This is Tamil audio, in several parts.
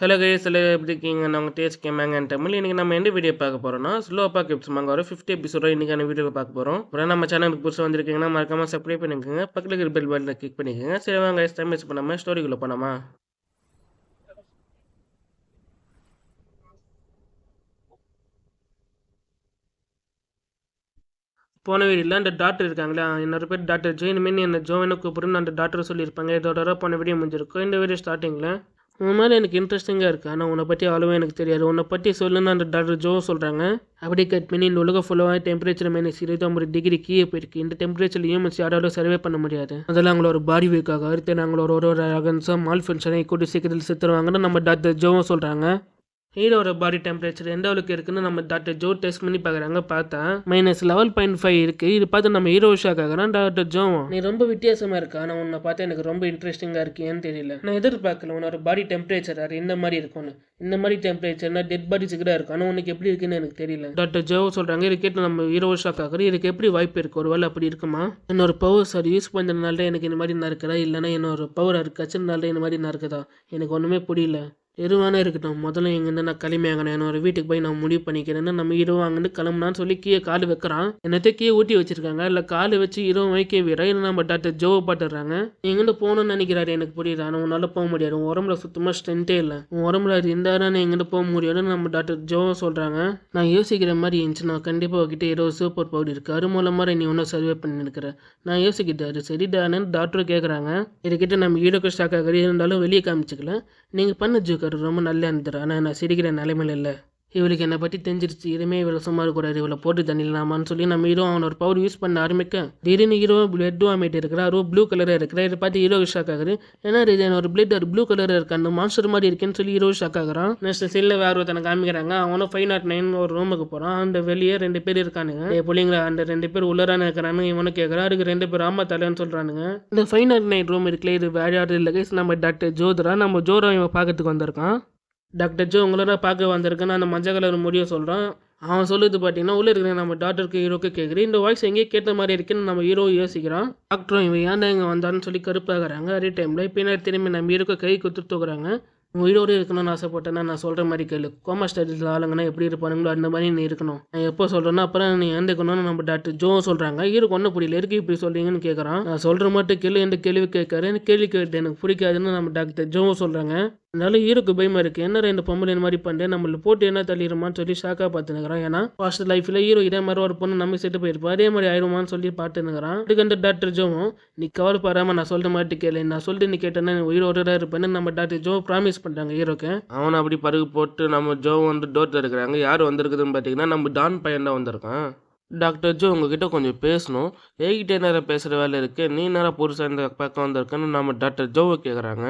ஹலோ கைஸ் எல்லாம் எப்படி இருக்கீங்க? நான் உங்கள் டேஸ்ட் கேமாங்க தமிழ் இன்றைக்கி நம்ம எந்த வீடியோ பார்க்க போகிறோம்னா ஸ்லோப்பா கிப்ஸ் மாங்க ஒரு ஃபிஃப்டி எபிசோட இன்றைக்கான வீடியோ பார்க்க போகிறோம் அப்புறம் நம்ம சேனலுக்கு புதுசாக வந்திருக்கீங்கன்னா மறக்காமல் சப்ஸ்கிரைப் பண்ணிக்கோங்க. பக்கத்தில் இருக்கிற பெல் பட்டனை கிளிக் பண்ணிக்கோங்க. சரி வாங்க டைம் வேஸ்ட் பண்ணாமல் ஸ்டோரிக்குள்ளே போனாமா போன வீடியோவில் அந்த டாக்டர் இருக்காங்களா இன்னொரு பேர் டாக்டர் ஜெயின் இனிமேல் என்ன ஜோவனை கூப்பிடுன்னு அந்த டாக்டர் சொல்லியிருப்பாங்க. இதோட போன வீடியோ முடிஞ்சிருக்கும். இந்த வீடியோ ஸ்டார்டிங்கில் உன் மேலே எனக்கு இன்ட்ரெஸ்டிங்காக இருக்குது ஆனால் உன்னை பற்றி அவ்வளோவா எனக்கு தெரியாது. உன்னை பற்றி சொல்லுன்னு அந்த டாக்டர் ஜோ சொல்கிறாங்க அப்படி கட் பண்ணி இந்த உலகம் ஃபுல்லாக டெம்பரேச்சர் மைனஸ் இருபத்தொம்பது டிகிரி கீழே போயிருக்கு. இந்த டெம்பரேச்சர் ஹியூமன்ஸ் யாராலும் சர்வே பண்ண முடியாது. அதெல்லாம் அவங்களோட பாடி வீக்காக அடுத்து நாங்களோட ஒரு ஒரு அகன்ஸாக மால் ஃபங்க்ஷனை கூட்டி சீக்கிரத்தில் செத்துருவாங்கன்னு நம்ம டாக்டர் ஜோவும் சொல்கிறாங்க ஹீரோட பாடி டெம்பரேச்சர் எந்த அளவுக்கு இருக்குன்னு நம்ம டாக்டர் ஜோ டெஸ்ட் பண்ணி பார்க்குறாங்க பார்த்தா மைனஸ் லெவல் பாயிண்ட் ஃபைவ் இருக்குது இது பார்த்து நம்ம ஹீரோ ஷாக் ஆகிறான் டாக்டர் ஜோ நீ ரொம்ப வித்தியாசமாக இருக்கா. ஆனால் உன்னை பார்த்தா எனக்கு ரொம்ப இன்ட்ரெஸ்டிங்காக இருக்கேன்னு தெரியல. நான் எதிர்பார்க்கல உன்னோட பாடி டெம்பரேச்சர் அது இந்த மாதிரி இருக்கும்னு. இந்த மாதிரி டெம்பரேச்சர்னா டெட் பாடி கூட இருக்கும். ஆனால் உனக்கு எப்படி இருக்குன்னு எனக்கு தெரியல. டாக்டர் ஜோ சொல்கிறாங்க இது கேட்டு நம்ம ஹீரோ ஷாக் ஆகுறோம் இதுக்கு எப்படி வாய்ப்பு இருக்குது ஒரு வேளை அப்படி இருக்குமா? என்னோட பவர் சார் யூஸ் பண்ணுறதுனால எனக்கு இந்த மாதிரி நடக்குதா இல்லைன்னா என்னோட பவர் அது இந்த மாதிரி நடக்குதா எனக்கு ஒன்றுமே புரியல. எருவானே இருக்கட்டும். முதல்ல எங்கேருந்து நான் கிளம்பியாங்கண்ணே என்னோட வீட்டுக்கு போய் நான் முடிவு பண்ணிக்கிறேன்னு நம்ம இருவாங்கன்னு அங்கேருந்து கிளம்புனான்னு சொல்லி கீழே கால் வைக்கிறான். என்னத்தை கீழே ஊட்டி வச்சிருக்காங்க? இல்லை கால் வச்சு இரவு வைக்க வீர? இல்லை நம்ம டாக்டர் ஜோவை பாட்டுறாங்க? எங்கேருந்து போகணும்னு நினைக்கிறாரு. எனக்கு புரியுது. ஆனால் உன்னால் போக முடியாது. உடம்புல சுத்தமாக ஸ்ட்ரென்த்தே இல்லை. உன் உடம்புல அது இருந்தாலும் எங்கேருந்து போக முடியாதுன்னு நம்ம டாக்டர் ஜோவை சொல்கிறாங்க நான் யோசிக்கிற மாதிரி இருந்துச்சு நான் கண்டிப்பாக உங்ககிட்ட ஹீரோ சூப்பர் பவுடர் இருக்குது அது மூலமாக நீ ஒன்றும் சர்வே பண்ணிருக்கிற நான் யோசிக்கிட்டாரு சரிடானு டாக்டர் கேட்குறாங்க இதுக்கிட்ட நம்ம ஹீரோக்கு ஸ்டாக் ஆகிற இருந்தாலும் வெளியே காமிச்சிக்கல. நீங்கள் பண்ண ஜோக்கர் ரொம்ப நல்லா இருந்தார். ஆனால் நான் சிரிக்கிற நிலைமையில இல்லை. இவளுக்கு என்னை பற்றி தெரிஞ்சிருச்சு. இனிமே இவளை சும்மா இருக்கக்கூடாது இவளை போட்டு தண்ணிடலாமான்னு சொல்லி நம்ம ஹீரோ அவனோட பவர் யூஸ் பண்ண ஆரம்பிக்க. திடீர்னு ஹீரோ பிளட் வாமிட் இருக்கிறா ரோ ப்ளூ கலராக இருக்கிறா இதை பார்த்து ஹீரோ ஷாக் ஆகுது. ஏன்னா இது என்னோட பிளட் ஒரு ப்ளூ கலராக இருக்கு அந்த மான்ஸ்டர் மாதிரி இருக்கேன்னு சொல்லி ஹீரோ ஷாக் ஆகிறான். நெக்ஸ்ட் செல்லில் வேறு ஒருத்தனை காமிக்கிறாங்க. அவனும் ஃபைவ் நாட் நைன் ஒரு ரூமுக்கு போகிறான் அந்த வெளியே ரெண்டு பேர் இருக்கானுங்க. ஏ பிள்ளைங்களா அந்த ரெண்டு பேர் உள்ளரான இருக்கிறானுங்க இவனும் கேட்குறான் அதுக்கு ரெண்டு பேர் ஆமா தலைன்னு சொல்கிறானுங்க இந்த ஃபைவ் நாட் நைன் ரூம் இருக்குல்ல இது வேற யாரும் இல்லை நம்ம டாக்டர் ஜோதரா நம்ம ஜோரா இவன் பார்க்கறதுக்கு வந்திருக்கான். டாக்டர் ஜோ உங்களோட பார்க்க வந்திருக்கேன். நான் அந்த மஞ்சள் கலர் முடிய சொல்கிறான் அவன் சொல்லுது பார்த்தீங்கன்னா உள்ளே இருக்கிற நம்ம டாக்டருக்கு ஹீரோக்கு கேட்குறேன் இந்த வாய்ஸ் எங்கேயே கேட்ட மாதிரி இருக்குன்னு நம்ம ஹீரோ யோசிக்கிறான். டாக்டரும் இவன் ஏன்டா இங்கே வந்தான்னு சொல்லி கருப்பாகிறாங்க அதே டைமில் பின்னாடி திரும்பி நம்ம ஹீரோக்கு கை குத்து தூக்குறாங்க. உங்கள் உயிரோடு இருக்கணும்னு ஆசைப்பட்டேன்னா நான் சொல்கிற மாதிரி கேளு. கோமா ஸ்டடிஸில் ஆளுங்கன்னா எப்படி இருப்பானுங்களோ அந்த மாதிரி நீ இருக்கணும். நான் எப்போ சொல்கிறேன்னா அப்புறம் நீ இறந்துக்கணும்னு நம்ம டாக்டர் ஜோ சொல்கிறாங்க ஹீரோக்கு ஒன்றும் புரியல. இருக்கு இப்படி சொல்கிறீங்கன்னு கேட்குறான் நான் சொல்கிற மட்டும் கேள்வி எந்த கேள்வி கேட்கறேன் கேள்வி கேட்டு எனக்கு பிடிக்காதுன்னு நம்ம டாக்டர் ஜோ சொல்கிறாங்க இருந்தாலும் ஈருக்கு பயமா இருக்கு. என்ன இந்த பொம்பளை இந்த மாதிரி பண்ணுறேன் நம்மளை போட்டு என்ன தள்ளிடுமான்னு சொல்லி ஷாக்காக பார்த்துனுக்குறான் ஏன்னா ஃபர்ஸ்ட் லைஃப்ல ஹீரோ இதே மாதிரி ஒரு பொண்ணு நம்ம செட்டு போயிருப்பா அதே மாதிரி ஆயிடுமான்னு சொல்லி பார்த்துனுக்குறான் அதுக்கு அந்த டாக்டர் ஜோவும் நீ கவலைப்படாம நான் சொல்ற மாதிரி கேளு. நான் சொல்லிட்டு நீ கேட்டேன்னா உயிரோட தான் இருப்பேன்னு நம்ம டாக்டர் ஜோ ப்ராமிஸ் பண்ணுறாங்க ஹீரோக்கு. அவனை அப்படி பருகு போட்டு நம்ம ஜோ வந்து டோர் திறக்கிறாங்க யார் வந்திருக்குதுன்னு பார்த்தீங்கன்னா நம்ம டான் பையன் தான் வந்திருக்கான். டாக்டர் ஜோ உங்ககிட்ட கொஞ்சம் பேசணும். ஏகிட்டே நேரம் பேசுகிற வேலை இருக்குது நீ நேரம் புதுசாக இந்த பக்கம் வந்திருக்கேன்னு நம்ம டாக்டர் ஜோவை கேட்குறாங்க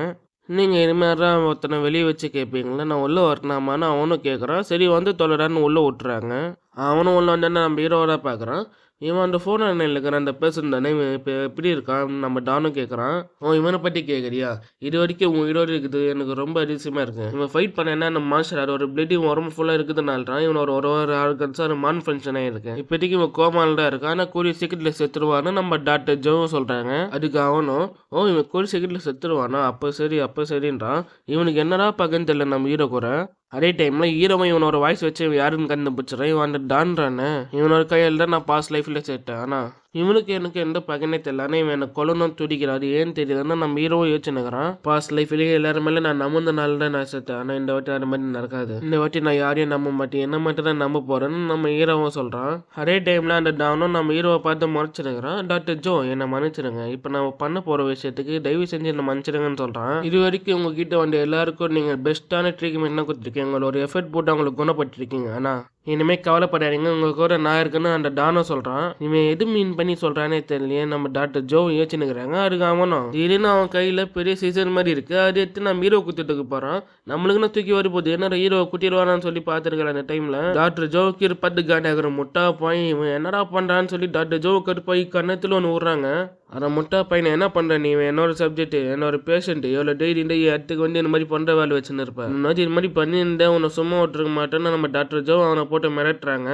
நீங்கள் இனிமேலாம் தான் ஒருத்தனை வெளியே வச்சு கேட்பீங்களா நான் உள்ளே வரணுமான்னு அவனும் கேட்குறான் சரி வந்து தொலைடான்னு உள்ளே விட்டுறாங்க. அவனும் உள்ள வந்தானே நம்ம ஹீரோவாக பார்க்குறான் இவன் அந்த ஃபோன் அண்ணன் இருக்கிற அந்த பேர்சன் தானே இவன் இப்போ எப்படி இருக்கான்? நம்ம டானும் கேட்குறான் ஓ இவனை பற்றி கேட்குறியா இது வரைக்கும் உன் ஹீரோ இருக்குது. எனக்கு ரொம்ப அதிசயமாக இருக்குது இவன் ஃபைட் பண்ண என்ன நம்ம மாஸ்டர் அது ஒரு பிளட் இவன் உடம்பு ஃபுல்லாக இருக்குதுனால்தான் இவன் ஒரு ஒரு ஒரு ஆர்கன்ஸாக ஒரு மான் ஃபங்க்ஷன் ஆகிருக்கு இப்போதைக்கு இவன் கோமால தான் இருக்கான். ஆனால் கூடிய சீக்கிரத்தில் செத்துருவான்னு நம்ம டாக்டர் ஜோவும் சொல்கிறாங்க அதுக்கு அவனும் ஓ இவன் கூடிய சீக்கிரத்தில் செத்துருவானா அப்போ சரி அப்போ சரின்றான். இவனுக்கு என்னடா பகன்னு தெரியல நம்ம ஹீரோ கூட. அதே டைமில் ஹீரோவன் இவனோட வாய்ஸ் வச்சு யாருன்னு கண்டுபிடிச்சிடறேன். இவன் அந்த டான்றானே. இவனோட கையில் தான் நான் பாஸ் லைஃப்பில் சேர்த்தேன். ஆனால் இவனுக்கு எனக்கு எந்த பகனே தெரியல. ஆனால் இவன் என்னை கொல்லணும் துடிக்கிறாரு ஏன்னு தெரியலன்னா நம்ம ஹீரோவும் யோசிச்சுனுக்குறான் பாஸ் லைஃப்லேயே எல்லாரும் மேலே நான் நாள் தான் நான் செத்தேன். ஆனால் இந்த வாட்டி அந்த மாதிரி நடக்காது. இந்த வாட்டி நான் யாரையும் நம்ப மாட்டேன். என்ன மட்டும் தான் நம்ப போகிறேன்னு நம்ம ஹீரோவும் சொல்கிறான் அதே டைமில் அந்த டவுனும் நம்ம ஹீரோவை பார்த்து மறைச்சிருக்கிறான் டாக்டர் ஜோ என்னை மன்னிச்சிடுங்க இப்போ நான் பண்ண போகிற விஷயத்துக்கு தயவு செஞ்சு என்னை மன்னிச்சிருங்கன்னு சொல்கிறான் இது வரைக்கும் உங்ககிட்ட வந்து எல்லாருக்கும் நீங்கள் பெஸ்ட்டான ட்ரீட்மெண்ட் கொடுத்துருக்கீங்க? உங்களோட ஒரு எஃபர்ட் போட்டு அவங்களுக்கு குணப்பட்டிருக்கீங்க ஆனால் இனிமேல் கவலைப்படாதீங்க. உங்கள் கூட நான் இருக்குன்னு அந்த டானோ சொல்கிறான் இவன் எது மீன் பண்ணி சொல்கிறானே தெரியலையே. நம்ம டாக்டர் ஜோ யோசிச்சுனுக்குறாங்க அதுக்கு அவனும் திடீர்னு அவன் கையில் பெரிய சீசன் மாதிரி இருக்குது அது எடுத்து நம்ம ஹீரோ குத்திட்டுக்கு போகிறான் நம்மளுக்குன்னு தூக்கி வர போகுது. என்ன ஹீரோ குத்திடுவானான்னு சொல்லி பார்த்துருக்கேன் அந்த டைமில் டாக்டர் ஜோவுக்கு பட்டு காண்டாகிற முட்டா போய் இவன் என்னடா பண்ணுறான்னு சொல்லி டாக்டர் ஜோ கட்டு போய் கன்னத்தில் ஒன்று விட்றாங்க அதை முட்டா பையனை என்ன பண்ணுற நீ? என்னோட சப்ஜெக்ட் என்னோட பேஷண்ட்டு எவ்வளோ டெய்லி இந்த இடத்துக்கு வந்து இந்த மாதிரி பண்ணுற வேலை வச்சுன்னு இருப்பேன் இந்த மாதிரி இது மாதிரி பண்ணியிருந்தேன். உன்னை சும்மா விட்டுருக்க மாட்டேன்னு நம்ம டாக்டர் ஜோ அவனை போட்டு மிரட்டுறாங்க.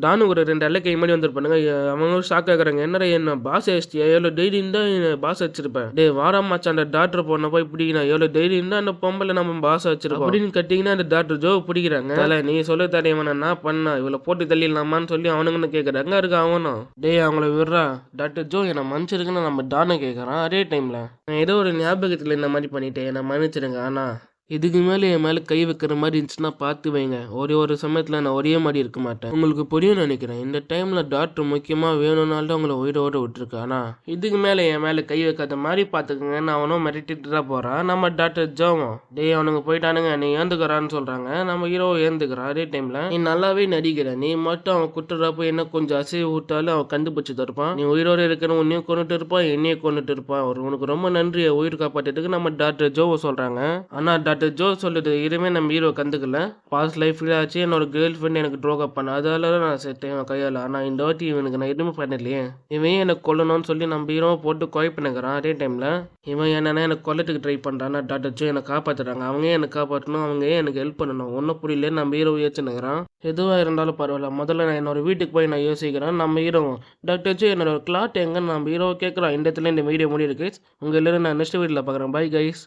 டானு ஒரு ரெண்டு அல்ல கை மாதிரி வந்துருப்பானுங்க. எ- அவங்க ஷாக் ஆகுறாங்க என்னடா என்ன பாஸ் அடிச்சிட்டியா எவ்வளோ தைரியம் இருந்தால் பாஸ் வச்சிருப்பேன் டே வாரம் மச்சான் அந்த டாக்டர் போனப்போ போய் நான் எவ்வளோ தைரியம் இருந்தால் அந்த பொம்பளை நம்ம பாஸ் வச்சிருப்போம் அப்படின்னு கட்டிங்கன்னா அந்த டாக்டர் ஜோ பிடிக்கிறாங்க. அதில் நீ சொல்ல தடையவன நான் பண்ண? இவ்வளோ போட்டு தள்ளிடலாமான்னு சொல்லி அவனுங்கன்னு கேட்குறாங்க இருக்கு அவனும் டே அவங்கள விடுறா. டாக்டர் ஜோ என்னை மன்னிச்சிருக்குன்னு நம்ம டானை கேட்குறான் அதே டைமில் நான் ஏதோ ஒரு ஞாபகத்தில் இந்த மாதிரி பண்ணிட்டேன். என்னை மன்னிச்சிடுங்க ஆனால் இதுக்கு மேலே என் மேலே கை வைக்கிற மாதிரி இருந்துச்சுன்னா பார்த்து வைங்க. ஒரே ஒரு சமயத்தில் நான் ஒரே மாதிரி இருக்க மாட்டேன். உங்களுக்கு புரியும் நினைக்கிறேன். இந்த டைமில் டாக்டர் முக்கியமாக வேணும்னால தான் உங்களை உயிரோடு விட்டுருக்கு. ஆனால் இதுக்கு மேலே என் மேலே கை வைக்காத மாதிரி பார்த்துக்குங்கன்னு அவனும் மிரட்டிட்டு தான் போகிறான் நம்ம டாக்டர் ஜோவும் டேய் அவனுங்க போயிட்டானுங்க. நீ ஏந்துக்கிறான்னு சொல்கிறாங்க நம்ம ஹீரோ ஏந்துக்கிறான் அதே டைமில் நீ நல்லாவே நடிக்கிற. நீ மட்டும் அவன் குட்டுறப்ப என்ன கொஞ்சம் அசைவு விட்டாலும் அவன் கண்டுபிடிச்சி தருப்பான். நீ உயிரோடு இருக்கிற உன்னையும் கொண்டுட்டு இருப்பான் என்னையும் கொண்டுட்டு இருப்பான். அவர் உனக்கு ரொம்ப நன்றி உயிர் காப்பாற்றிட்டுக்கு நம்ம டாக்டர் ஜோவை சொல்கிறாங்க ஆனால் டாக்டர் ஜோ சொல்லுது இதுவுமே நம்ம ஹீரோ கண்டுக்கல. பாஸ்ட் லைஃப்ல ஆச்சு. என்னோட கேர்ள் ஃப்ரெண்ட் எனக்கு ட்ரோக் பண்ண. அதால தான் நான் செத்தேன் இவன் கையால். ஆனால் இந்த வாட்டி இவனுக்கு நான் எதுவுமே பண்ணலையே. இவன் எனக்கு கொல்லணும்னு சொல்லி நம்ம ஹீரோ போட்டு குழப்பினுக்கிறான் அதே டைமில் இவன் என்னன்னா எனக்கு கொல்லத்துக்கு ட்ரை பண்ணுறான் டாக்டர் ஜோ என்னை காப்பாற்றுறாங்க அவங்க எனக்கு காப்பாற்றணும் அவங்க ஏன் எனக்கு ஹெல்ப் பண்ணணும்? ஒன்றும் புரியல நம்ம ஹீரோ ஏச்சுனுக்கிறான் எதுவாக இருந்தாலும் பரவாயில்ல. முதல்ல நான் என்னோட வீட்டுக்கு போய் நான் யோசிக்கிறேன். நம்ம ஹீரோ டாக்டர் ஜோ என்னோட கிளாட் எங்கன்னு நம்ம ஹீரோ கேட்குறான் இந்த இடத்துல இந்த வீடியோ முடியிருக்கு உங்கள் எல்லாரும் நான் நெக்ஸ்ட் வீடியோவில் பார்க்குறேன். Bye guys